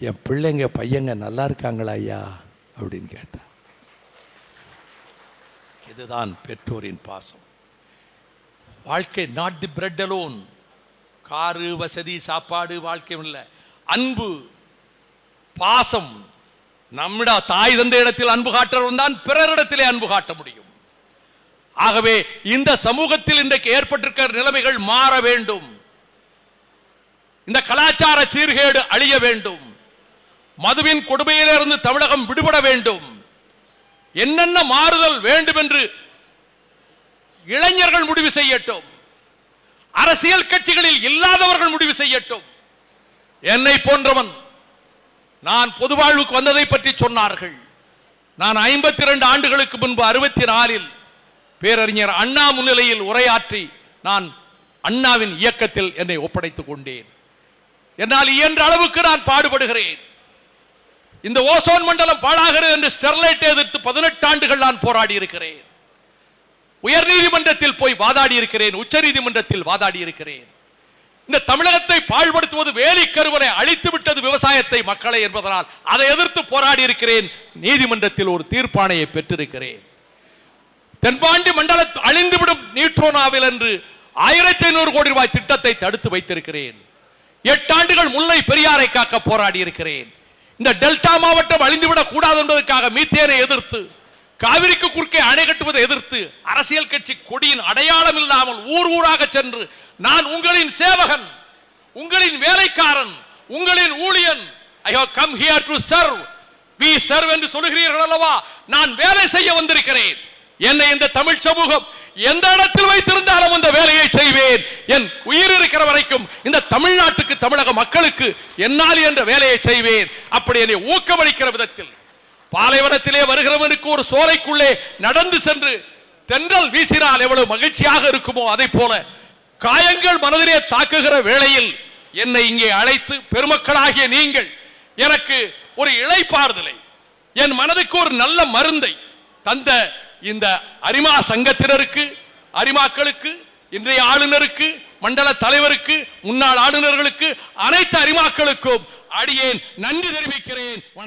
என் பிள்ளைங்க பையங்க நல்லா இருக்காங்களா ஐயா? அப்படின்னு கேட்டேன் இதுதான் பெற்றோரின் பாசம். வாழ்க்கை not the bread alone car வசதி சாப்பாடு வாழ்க்கை இல்லை. அன்பு பாசம். நம்மிட தாய் தந்த இடத்தில் அன்பு காட்டுறவன் தான் பிறரிடத்திலே அன்பு காட்ட முடியும். ஆகவே இந்த சமூகத்தில் இன்றைக்கு ஏற்பட்டிருக்கிற நிலைமைகள் மாற வேண்டும். இந்த கலாச்சார சீர்கேடு அழிய வேண்டும். மதுவின் கொடுமையிலிருந்து தமிழகம் விடுபட வேண்டும். என்னென்ன மாறுதல் வேண்டும் என்று இளைஞர்கள் முடிவு செய்யட்டும். அரசியல் கட்சிகளில் இல்லாதவர்கள் முடிவு செய்யட்டும். என்னை போன்றவன் நான் பொது வாழ்வுக்கு வந்ததை பற்றி சொன்னார்கள். நான் ஐம்பத்தி இரண்டு ஆண்டுகளுக்கு முன்பு அறுபத்தி நாலில் பேரறிஞர் அண்ணா முன்னிலையில் உரையாற்றி நான் அண்ணாவின் இயக்கத்தில் என்னை ஒப்படைத்துக் கொண்டேன். என்னால் இயன்ற அளவுக்கு நான் பாடுபடுகிறேன். இந்த ஓசோன் மண்டலம் பாழாகிறது என்று ஸ்டெர்லைட் எதிர்த்து பதினெட்டு ஆண்டுகள் நான் போராடி இருக்கிறேன் உயர் நீதிமன்றத்தில் போய் வாதாடி இருக்கிறேன் உச்ச நீதிமன்றத்தில் வாதாடி இருக்கிறேன் இந்த தமிழகத்தை பாழ்படுத்துவது வேலை கருவலை அழித்து விட்டது விவசாயத்தை மக்களை என்பதனால் அதை எதிர்த்து போராடி இருக்கிறேன் நீதிமன்றத்தில் ஒரு தீர்ப்பாணையை பெற்றிருக்கிறேன். தென்பாண்டி மண்டல அழிந்துவிடும் நியூட்ரோனாவில் என்று ஆயிரத்தி ஐநூறு கோடி ரூபாய் திட்டத்தை தடுத்து வைத்திருக்கிறேன். எட்டு ஆண்டுகள் முல்லை பெரியாரை காக்க போராடி இருக்கிறேன் இந்த டெல்டா மாவட்டம் அழிந்துவிடக் கூடாது என்பதற்காக மீத்தேனை எதிர்த்து காவிரிக்கு குறுக்கே அணை கட்டுவதை எதிர்த்து அரசியல் கட்சி கொடியின் அடையாளம் இல்லாமல் ஊர் ஊராக சென்று நான் உங்களின் சேவகன் உங்களின் வேலைக்காரன் உங்களின் ஊழியன் I have come here to serve we serve என்று சொல்லுகிறீர்கள் அல்லவா? நான் வேலை செய்ய வந்திருக்கிறேன். என்னை இந்த தமிழ் சமூகம் எந்த இடத்தில் வைத்திருந்தாலும் அந்த வேலையை செய்வேன். என் உயிர் இருக்கிற வரைக்கும் இந்த தமிழ்நாட்டுக்கு தமிழக மக்களுக்கு என்னால் என்ற வேலையை செய்வேன். அப்படி என்னை ஊக்கமளிக்கிற விதத்தில் பாலைவனத்திலே வருகிறவனுக்கு ஒரு சோலைக்குள்ளே நடந்து சென்று தென்றல் வீசினால் எவ்வளவு மகிழ்ச்சியாக இருக்குமோ அதை போல காயங்கள் மனதிலே தாக்குகிற வேளையில் என்னை இங்கே அழைத்து பெருமக்களாகிய நீங்கள் எனக்கு ஒரு இழைப்பாறுதலை என் மனதுக்கு ஒரு நல்ல மருந்தை தந்த இந்த அரிமா சங்கத்தினருக்கு அரிமாக்களுக்கு இன்றைய ஆளுநருக்கு மண்டல தலைவருக்கு முன்னாள் ஆளுநர்களுக்கு அனைத்து அரிமாக்களுக்கும் அடியேன் நன்றி தெரிவிக்கிறேன். வணக்கம்.